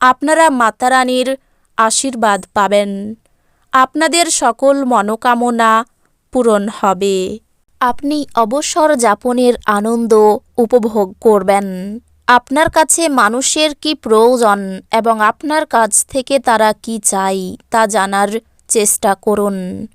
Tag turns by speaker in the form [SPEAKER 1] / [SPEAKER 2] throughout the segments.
[SPEAKER 1] আপনারা মাতারানীর আশীর্বাদ পাবেন। আপনাদের সকল মনোকামনা পূরণ হবে। আপনি অবসর যাপনের আনন্দ উপভোগ করবেন। আপনার কাছে মানুষের কি প্রয়োজন এবং আপনার কাছ থেকে তারা কি চাই তা জানার চেষ্টা করুন।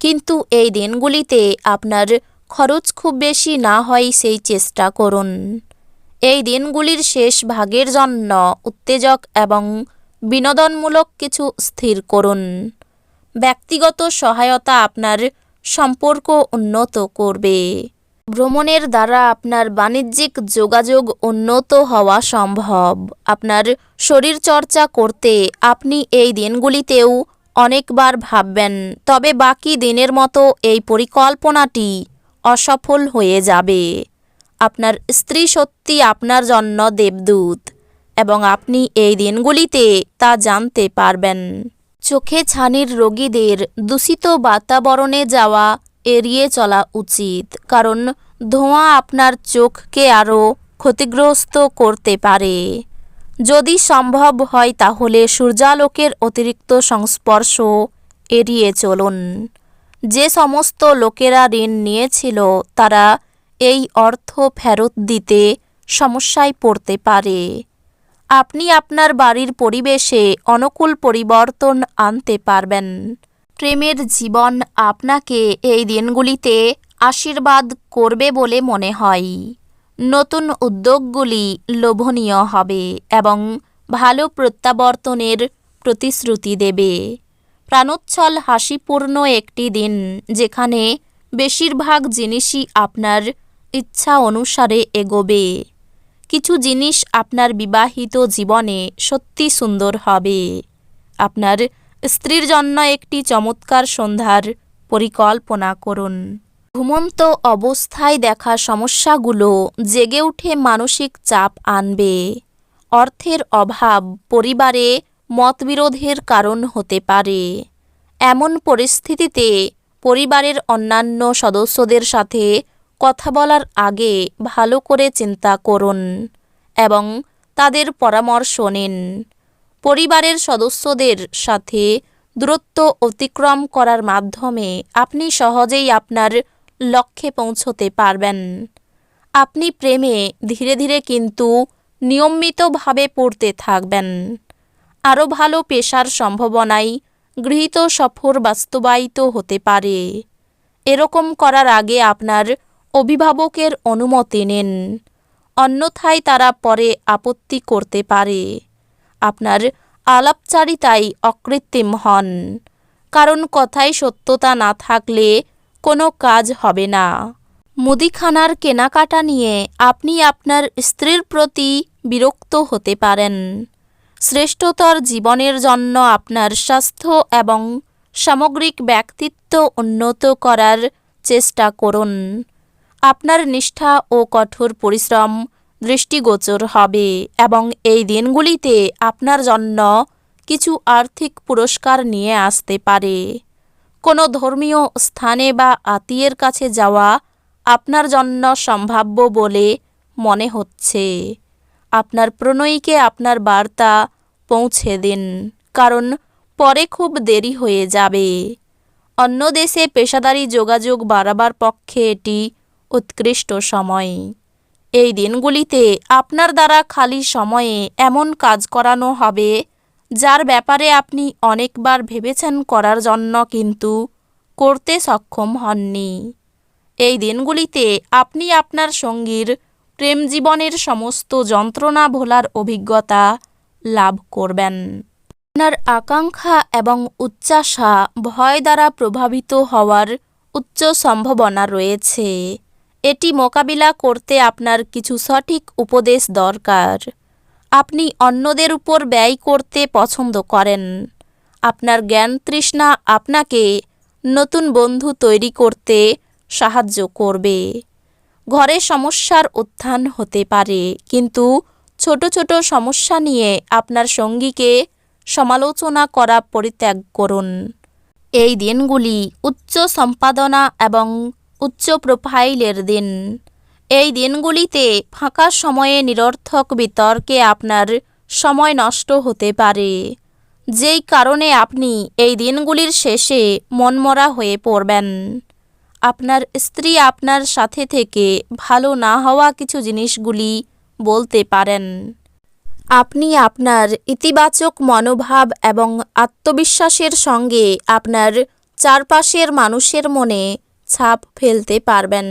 [SPEAKER 1] কিন্তু এই দিনগুলিতে আপনার খরচ খুব বেশি না হয় সেই চেষ্টা করুন। এই দিনগুলির শেষ ভাগের জন্য উত্তেজক এবং বিনোদনমূলক কিছু স্থির করুন। ব্যক্তিগত সহায়তা আপনার সম্পর্ক উন্নত করবে। ভ্রমণের দ্বারা আপনার বাণিজ্যিক যোগাযোগ উন্নত হওয়া সম্ভব। আপনার শরীরচর্চা করতে আপনি এই দিনগুলিতেও অনেকবার ভাববেন, তবে বাকি দিনের মতো এই পরিকল্পনাটি অসফল হয়ে যাবে। আপনার স্ত্রী সত্যি আপনার জন্য দেবদূত এবং আপনি এই দিনগুলিতে তা জানতে পারবেন। চোখে ছানির রোগীদের দূষিত বাতাবরণে যাওয়া এড়িয়ে চলা উচিত, কারণ ধোঁয়া আপনার চোখকে আরও ক্ষতিগ্রস্ত করতে পারে। যদি সম্ভব হয় তাহলে সূর্যালোকের অতিরিক্ত সংস্পর্শ এড়িয়ে চলুন। যে সমস্ত লোকেরা ঋণ নিয়েছিল তারা এই অর্থ ফেরত দিতে সমস্যায় পড়তে পারে। আপনি আপনার বাড়ির পরিবেশে অনুকূল পরিবর্তন আনতে পারবেন। প্রেমের জীবন আপনাকে এই দিনগুলিতে আশীর্বাদ করবে বলে মনে হয়। নতুন উদ্যোগগুলি লোভনীয় হবে এবং ভালো প্রত্যাবর্তনের প্রতিশ্রুতি দেবে। প্রাণোচ্ছল হাসিপূর্ণ একটি দিন যেখানে বেশিরভাগ জিনিসই আপনার ইচ্ছা অনুসারে এগোবে। কিছু জিনিস আপনার বিবাহিত জীবনে সত্যি সুন্দর হবে। আপনার স্ত্রীর জন্য একটি চমৎকার সন্ধ্যার পরিকল্পনা করুন। ঘুমন্ত অবস্থায় দেখা সমস্যাগুলো জেগে উঠে মানসিক চাপ আনবে। অর্থের অভাব পরিবারে মতবিরোধের কারণ হতে পারে। এমন পরিস্থিতিতে পরিবারের অন্যান্য সদস্যদের সাথে কথা বলার আগে ভালো করে চিন্তা করুন এবং তাদের পরামর্শ নিন। পরিবারের সদস্যদের সাথে দূরত্ব অতিক্রম করার মাধ্যমে আপনি সহজেই আপনার লক্ষ্যে পৌঁছতে পারবেন। আপনি প্রেমে ধীরে ধীরে কিন্তু নিয়মিতভাবে পড়তে থাকবেন। আরও ভালো পেশার সম্ভাবনায় গৃহীত সফর বাস্তবায়িত হতে পারে। এরকম করার আগে আপনার অভিভাবকের অনুমতি নেন। অন্যথায় তারা পরে আপত্তি করতে পারে। আপনার আলাপচারিতাই অকৃত্রিম হন। কারণ কথায় সত্যতা না থাকলে কোনো কাজ হবে না। মুদিখানার কেনাকাটা নিয়ে আপনি আপনার স্ত্রীর প্রতি বিরক্ত হতে পারেন। শ্রেষ্ঠতর জীবনের জন্য আপনার স্বাস্থ্য এবং সামগ্রিক ব্যক্তিত্ব উন্নত করার চেষ্টা করুন। আপনার নিষ্ঠা ও কঠোর পরিশ্রম দৃষ্টিগোচর হবে এবং এই দিনগুলিতে আপনার জন্য কিছু আর্থিক পুরস্কার নিয়ে আসতে পারে। কোনো ধর্মীয় স্থানে বা আত্মীয়ের কাছে যাওয়া আপনার জন্য সম্ভাব্য বলে মনে হচ্ছে। আপনার প্রণয়ীকে আপনার বার্তা পৌঁছে দিন, কারণ পরে খুব দেরি হয়ে যাবে। অন্য দেশে পেশাদারি যোগাযোগ বাড়াবার পক্ষে এটি উৎকৃষ্ট সময়। এই দিনগুলিতে আপনার দ্বারা খালি সময়ে এমন কাজ করানো হবে, যার ব্যাপারে আপনি অনেকবার ভেবেছেন করার জন্য কিন্তু করতে সক্ষম হননি। এই দিনগুলিতে আপনি আপনার সঙ্গীর প্রেম জীবনের সমস্ত যন্ত্রণা ভোলার অভিজ্ঞতা লাভ করবেন। আপনার আকাঙ্ক্ষা এবং উচ্চাসা ভয় দ্বারা প্রভাবিত হওয়ার উচ্চ সম্ভাবনা রয়েছে। এটি মোকাবিলা করতে আপনার কিছু সঠিক উপদেশ দরকার। আপনি অন্যদের উপর ব্যয় করতে পছন্দ করেন। আপনার জ্ঞান তৃষ্ণা আপনাকে নতুন বন্ধু তৈরি করতে সাহায্য করবে। ঘরে সমস্যার উত্থান হতে পারে, কিন্তু ছোট ছোট সমস্যা নিয়ে আপনার সঙ্গীকে সমালোচনা করা পরিত্যাগ করুন। এই দিনগুলি উচ্চ সম্পাদনা এবং উচ্চ প্রোফাইলের দিন। এই দিনগুলিতে ফাঁকা সময়ে নিরর্থক বিতর্কে আপনার সময় নষ্ট হতে পারে। যেই কারণে আপনি এই দিনগুলির শেষে মনমরা হয়ে পড়বেন। আপনার স্ত্রী আপনার সাথে থেকে ভালো না হওয়া কিছু জিনিসগুলি বলতে পারেন। আপনি আপনার ইতিবাচক মনোভাব এবং আত্মবিশ্বাসের সঙ্গে আপনার চারপাশের মানুষের মনে ছাপ ফেলতে পারবেন।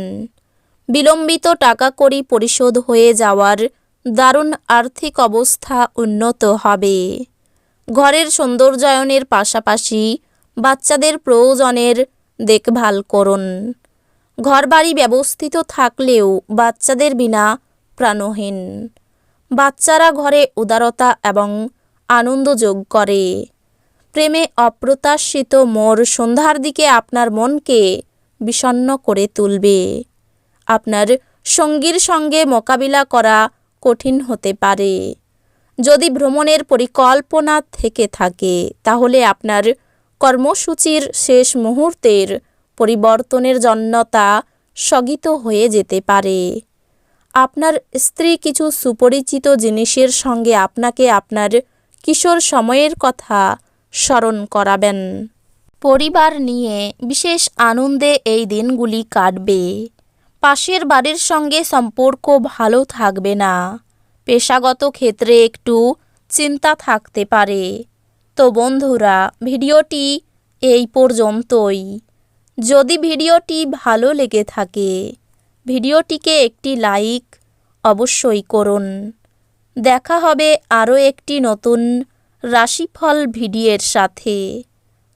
[SPEAKER 1] বিলম্বিত টাকা কড়ি পরিশোধ হয়ে যাওয়ার দারুণ আর্থিক অবস্থা উন্নত হবে। ঘরের সৌন্দর্যায়নের পাশাপাশি বাচ্চাদের প্রয়োজনের দেখভাল করুন। ঘরবাড়ি ব্যবস্থিত থাকলেও বাচ্চাদের বিনা প্রাণহীন। বাচ্চারা ঘরে উদারতা এবং আনন্দ যোগ করে। প্রেমে অপ্রত্যাশিত মোর সন্ধ্যার দিকে আপনার মনকে বিষণ্ণ করে তুলবে। আপনার সঙ্গীর সঙ্গে মোকাবিলা করা কঠিন হতে পারে। যদি ভ্রমণের পরিকল্পনা থেকে থাকে, তাহলে আপনার কর্মসূচির শেষ মুহূর্তের পরিবর্তনের জন্য তা স্থগিত হয়ে যেতে পারে। আপনার স্ত্রী কিছু সুপরিচিত জিনিসের সঙ্গে আপনাকে আপনার কিশোর সময়ের কথা স্মরণ করাবেন। পরিবার নিয়ে বিশেষ আনন্দে এই দিনগুলি কাটবে। পাশের বাড়ির সঙ্গে সম্পর্ক ভালো থাকবে না। পেশাগত ক্ষেত্রে একটু চিন্তা থাকতে পারে। তো বন্ধুরা, ভিডিওটি এই পর্যন্তই। যদি ভিডিওটি ভালো লেগে থাকে, ভিডিওটিকে একটি লাইক অবশ্যই করুন। দেখা হবে আরও একটি নতুন রাশিফল ভিডিওর সাথে।